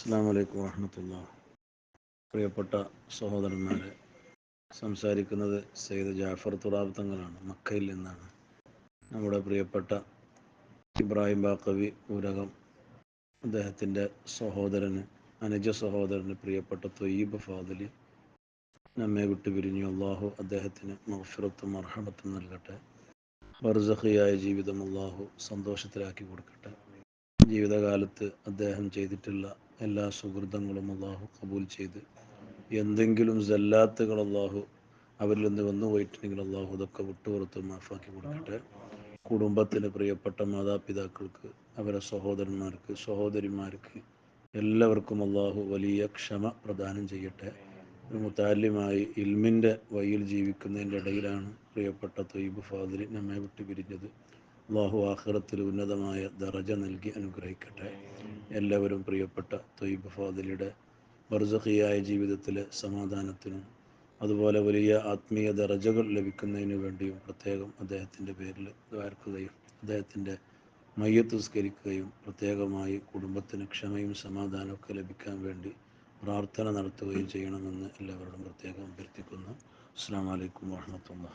അസ്സാം വലൈക്കും വാഹമത്തുള്ള പ്രിയപ്പെട്ട സഹോദരന്മാരെ സംസാരിക്കുന്നത് സയ്യിദ് ജാഫർ തുറാബ് തങ്ങളാണ് മക്കയിൽ നിന്നാണ്. നമ്മുടെ പ്രിയപ്പെട്ട ഇബ്രാഹിം ബാക്കവി ഊരകം അദ്ദേഹത്തിന്റെ സഹോദരന് അനുജ സഹോദരന് പ്രിയപ്പെട്ട തൊയ്യബ് ഫാദലി നമ്മെ വിട്ടു പിരിഞ്ഞു അള്ളാഹു അദ്ദേഹത്തിന് മഹഫിറത്തും അർഹമത്തും നൽകട്ടെ. ബർസഖിയായ ജീവിതം അള്ളാഹു സന്തോഷത്തിലാക്കി കൊടുക്കട്ടെ. ജീവിതകാലത്ത് അദ്ദേഹം ചെയ്തിട്ടുള്ള എല്ലാ സുഹൃതങ്ങളും അള്ളാഹു കബൂൽ ചെയ്ത് എന്തെങ്കിലും ജല്ലാത്തുകൾ അള്ളാഹു അവരിൽ നിന്ന് വന്നു പോയിട്ടുണ്ടെങ്കിൽ അള്ളാഹു അതൊക്കെ വിട്ടുപുറത്ത് മാഫാക്കി കൊടുക്കട്ടെ. കുടുംബത്തിന് പ്രിയപ്പെട്ട മാതാപിതാക്കൾക്ക് അവരെ സഹോദരന്മാർക്ക് സഹോദരിമാർക്ക് എല്ലാവർക്കും അള്ളാഹു വലിയ ക്ഷമ പ്രദാനം ചെയ്യട്ടെ. ഒരു മുത്താല്യമായി ഇൽമിന്റെ വഴിയിൽ ജീവിക്കുന്നതിന്റെ ഇടയിലാണ് പ്രിയപ്പെട്ട തൊയ്ബ് ഫാദിൽ നമ്മെ വിട്ടു പിരിഞ്ഞത് അള്ളാഹു ആഹ്റത്തിൽ ഉന്നതമായ ദറജ നൽകി അനുഗ്രഹിക്കട്ടെ. എല്ലാവരും പ്രിയപ്പെട്ട തൊയ്ബ് ഫാദിലിയുടെ ബർസഖിയായ ജീവിതത്തിലെ സമാധാനത്തിനും അതുപോലെ വലിയ ആത്മീയ ദറജകൾ ലഭിക്കുന്നതിന് വേണ്ടിയും പ്രത്യേകം അദ്ദേഹത്തിന്റെ പേരിൽ ദ്വാർക്കുകയും അദ്ദേഹത്തിന്റെ മയ്യത്ത് സ്കരിക്കുകയും പ്രത്യേകമായി കുടുംബത്തിന് ക്ഷമയും സമാധാനമൊക്കെ ലഭിക്കാൻ വേണ്ടി പ്രാർത്ഥന നടത്തുകയും ചെയ്യണമെന്ന് എല്ലാവരോടും പ്രത്യേകം അഭ്യർത്ഥിക്കുന്നു. അസ്സാം വലൈക്കും വാഹമത്തുള്ള